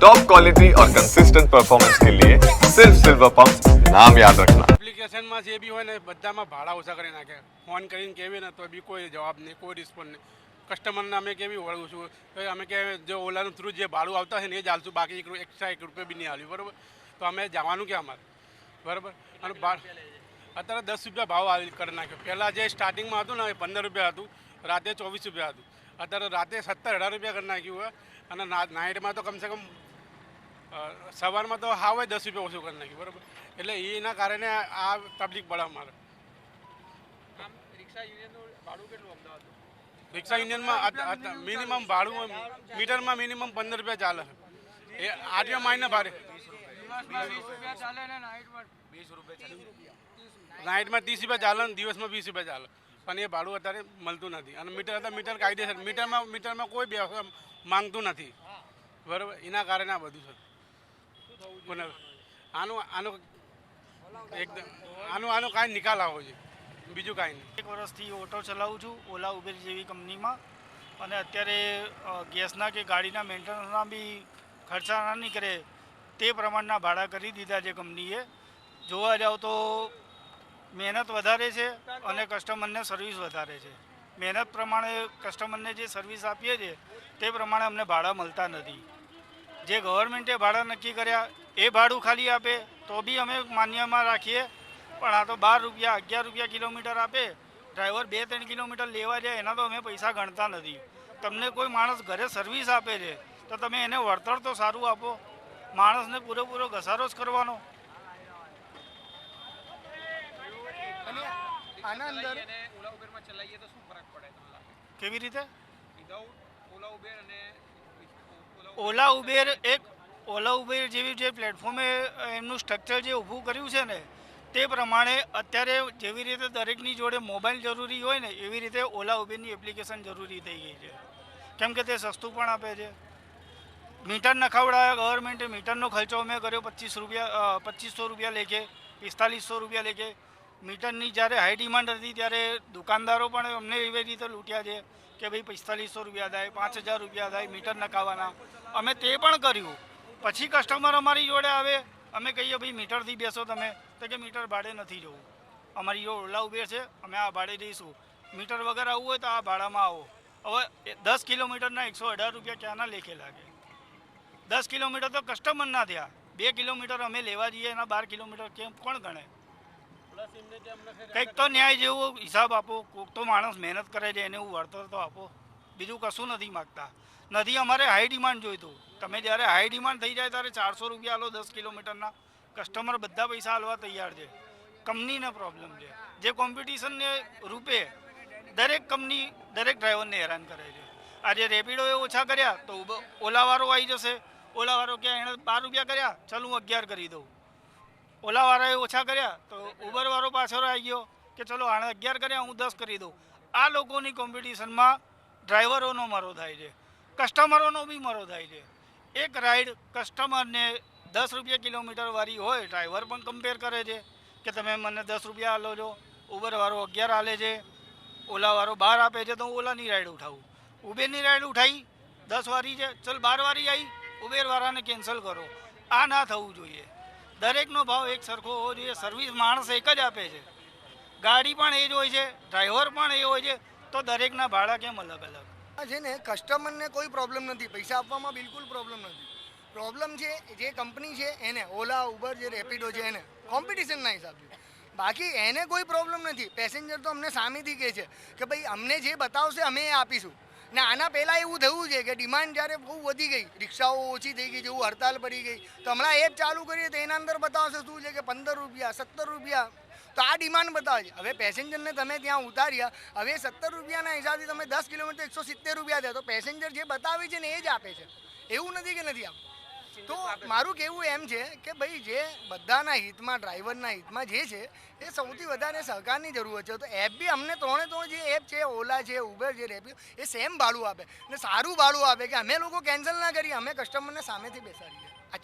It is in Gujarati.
टॉप क्वालिटी और कंसिस्टेंट परफॉर्मेंस के लिए सिर्फ सिल्वर पंप नाम याद रखना એપ્લિકેશનમાં જે બી હોય ને બધામાં ભાડા ઓછા કરી નાખે ફોન કરીને કહેવી ને તો બી કોઈ જવાબ નહીં કોઈ રિસ્પોન્સ નહીં કસ્ટમરને અમે કેવી વળું છું તો અમે કે જે ઓલાનું થ્રુ જે ભાડું આવતા હોય ને એ જ હાલશું બાકી એક રૂ- એક્સ્ટ્રા એક રૂપિયા બી નહીં હાલ્યું બરાબર તો અમે જવાનું કે અમારે બરાબર અને ભાડ અત્યારે દસ રૂપિયા ભાવ આવી કરી નાખ્યો પહેલાં જે સ્ટાર્ટિંગમાં હતું ને એ પંદર રૂપિયા હતું રાતે ચોવીસ રૂપિયા હતું અત્યારે રાતે સત્તર અઢાર રૂપિયા કરી નાખ્યું હોય અને ના- નાઇટમાં તો કમસે કમ અ, સવારમાં તો હાવે દસ રૂપિયા ઓછું કરી નાખ્યું બરાબર? એટલે એના કારણે આ તકલીફ પડે અમારે રિક્ષા યુનિયનમાં મિનિમમ ભાડું મીટરમાં મિનિમમ પંદર રૂપિયા ચાલે. એ આઠ માઈને ભાડે. નાઇટમાં ત્રીસ રૂપિયા ચાલે ને દિવસમાં વીસ રૂપિયા ચાલે. પણ એ ભાડું અત્યારે મળતું નથી. અને મીટર હતા મીટર કાયદેસર. મીટરમાં મીટરમાં કોઈ બે માંગતું નથી. બરાબર? એના કારણે આ બધું છે. કોને? આનું આનું એકદમ, આનું, આનો કાંઈ નિકાલ આવો છે. બીજું કાંઈ નહીં. એક વર્ષથી ઓટો ચલાવું છું, ઓલા ઉબેર જેવી કંપનીમાં. અને અત્યારે ગેસના કે ગાડીના મેન્ટેનન્સના બી ખર્ચા ના નીકળે તે પ્રમાણના ભાડા કરી દીધા છે કંપનીએ. જોવા જાવ તો મહેનત વધારે છે અને કસ્ટમરને સર્વિસ વધારે છે. મહેનત પ્રમાણે કસ્ટમરને જે સર્વિસ આપીએ છીએ, તે પ્રમાણે અમને ભાડા મળતા નથી. જે ગવર્મેન્ટે ભાડા નક્કી કર્યા એ ભાડું ખાલી આપે તો બી અમે માન્યમાં રાખીએ. પણ આ તો બાર રૂપિયા અગિયાર રૂપિયા કિલોમીટર આપે. ડ્રાઈવર બે ત્રણ કિલોમીટર લેવા જાય એના તો અમે પૈસા ગણતા નથી. તમને કોઈ માણસ ઘરે સર્વિસ આપે છે તો તમે એને વળતર તો સારું આપો. માણસને પૂરેપૂરો ઘસારો જ કરવાનો. આના અંદર? ઓલા ઉબેરમાં ચલાવીએ તો શું ફરક પડે તમને લાગે? કેવી રીતે? વિધાઉટ ઓલા ઉબેર અને ઓલા ઓલા ઉબેર એક ઓલા ઉબેર જેવી જે પ્લેટફોર્મે એમનું સ્ટ્રક્ચર જે ઊભું કર્યું છે ને, તે પ્રમાણે અત્યારે જેવી રીતે દરેકની જોડે મોબાઈલ જરૂરી હોય ને, એવી રીતે ઓલા ઉબેરની એપ્લિકેશન જરૂરી થઈ ગઈ છે. કેમ કે તે સસ્તું પણ આપે છે. મીટર નખાવડાયા ગવર્મેન્ટે મીટરનો ખર્ચો અમે કર્યો પચીસ રૂપિયા પચીસો રૂપિયા લેખે, પિસ્તાલીસો રૂપિયા લેખે. મીટરની જ્યારે હાઈ ડિમાન્ડ હતી ત્યારે દુકાનદારો પણ અમને એવી રીતે લૂંટ્યા છે કે ભાઈ પિસ્તાલીસો રૂપિયા થાય, પાંચ હજાર રૂપિયા થાય મીટર નખાવાના. અમે તે પણ કર્યું. પછી કસ્ટમર અમારી જોડે આવે અમે કહીએ ભાઈ મીટરથી બેસો તમે. તો કે મીટર ભાડે નથી જવું. અમારી જો ઓલા ઉબેર છે અમે આ ભાડે દઈશું મીટર વગર આવવું હોય તો આ ભાડામાં આવો. હવે દસ કિલોમીટરના એકસો અઢાર રૂપિયા ક્યાંના લેખે લાગે? દસ કિલોમીટર તો કસ્ટમરના થયા. બે કિલોમીટર અમે લેવા જઈએ એના બાર કિલોમીટર કેમ કોણ ગણે? કંઈક તો ન્યાય જેવો હિસાબ આપો. કોઈક તો માણસ મહેનત કરે છે એને એવું વળતર તો આપો. બીજું કશું નથી માગતા. નથી, અમારે હાઈ ડિમાન્ડ જોઈતું. તમે જ્યારે હાઈ ડિમાન્ડ થઈ જાય ત્યારે ચારસો રૂપિયા આલો દસ કિલોમીટરના. કસ્ટમર બધા પૈસા હાલવા તૈયાર છે. કંપનીને પ્રોબ્લેમ છે. જે કોમ્પિટિશનને રૂપે દરેક કંપની, દરેક ડ્રાઈવરને હેરાન કરે છે. આજે રેપિડોએ ઓછા કર્યા તો ઓલાવાળો આવી જશે. ઓલાવાળો કે એણે બાર રૂપિયા કર્યા, ચાલ હું અગિયાર કરી દઉં. ઓલાવાળાએ ઓછા કર્યા તો ઉબરવાળો પાછળ આવી ગયો કે ચલો આણે અગિયાર કર્યા, હું દસ કરી દઉં. આ લોકોની કોમ્પિટિશનમાં ડ્રાઈવરોનો મરો થાય છે, કસ્ટમરોનો બી મરો થાય છે. એક રાઈડ કસ્ટમરને દસ રૂપિયા કિલોમીટરવાળી હોય, ડ્રાઈવર પણ કમ્પેર કરે છે કે તમે મને દસ રૂપિયા આલો છો, ઉબરવાળો અગિયાર આલે છે, ઓલાવાળો બાર આપે છે, તો હું ઓલાની રાઈડ ઉઠાવું. ઉબેરની રાઈડ ઉઠાવી દસ વારી છે, ચલ બાર વારી આવી ઉબેરવાળાને કેન્સલ કરો. આ ના થવું જોઈએ. દરેકનો ભાવ એક સરખો હોવો જોઈએ. સર્વિસ માણસ એક જ આપે છે. ગાડી પણ એ જ હોય છે, ડ્રાઈવર પણ એ હોય છે તો દરેકના ભાડા કેમ અલગ અલગ. છે ને કસ્ટમરને કોઈ પ્રોબ્લેમ નથી, પૈસા આપવામાં બિલકુલ પ્રોબ્લેમ નથી. પ્રોબ્લેમ છે, જે કંપની છે, એને, ઓલા ઉબર જે રેપિડો છે, એને કોમ્પિટિશનના હિસાબથી બાકી એને કોઈ પ્રોબ્લેમ નથી. પેસેન્જર તો અમને સામેથી કહે છે કે ભાઈ, અમને જે બતાવશે, અમે એ આપીશું. ને આના પહેલાં એવું થયું છે કે ડિમાન્ડ જ્યારે બહુ વધી ગઈ, રિક્ષાઓ ઓછી થઈ ગઈ, જેવું હડતાલ પડી ગઈ, તો હમણાં એપ ચાલુ કરીએ તો એના અંદર બતાવશે શું છે કે પંદર રૂપિયા, સત્તર રૂપિયા. તો આ ડિમાન્ડ બતાવે છે. હવે પેસેન્જરને તમે ત્યાં ઉતાર્યા, હવે સત્તર રૂપિયાના હિસાબથી તમે દસ કિલોમીટર એકસો સિત્તેર રૂપિયા થયા તો પેસેન્જર જે બતાવે છે ને એ જ આપે છે. એવું નથી કે નથી આપતું. તો મારું કહેવું એમ છે કે ભાઈ, જે બધાના હિતમાં ડ્રાઈવરના હિતમાં જે છે, એ સૌથી વધારે સહકારની જરૂરત છે. તો એપ બી અમને ત્રણે ત્રણ જે એપ છે ઓલા છે ઉબર છે રેપિડો એ સેમ ભાડું આપે. ને સારું ભાડું આપે કે અમે લોકો કેન્સલ ના કરીએ, અમે કસ્ટમરને સામેથી બેસાડીએ.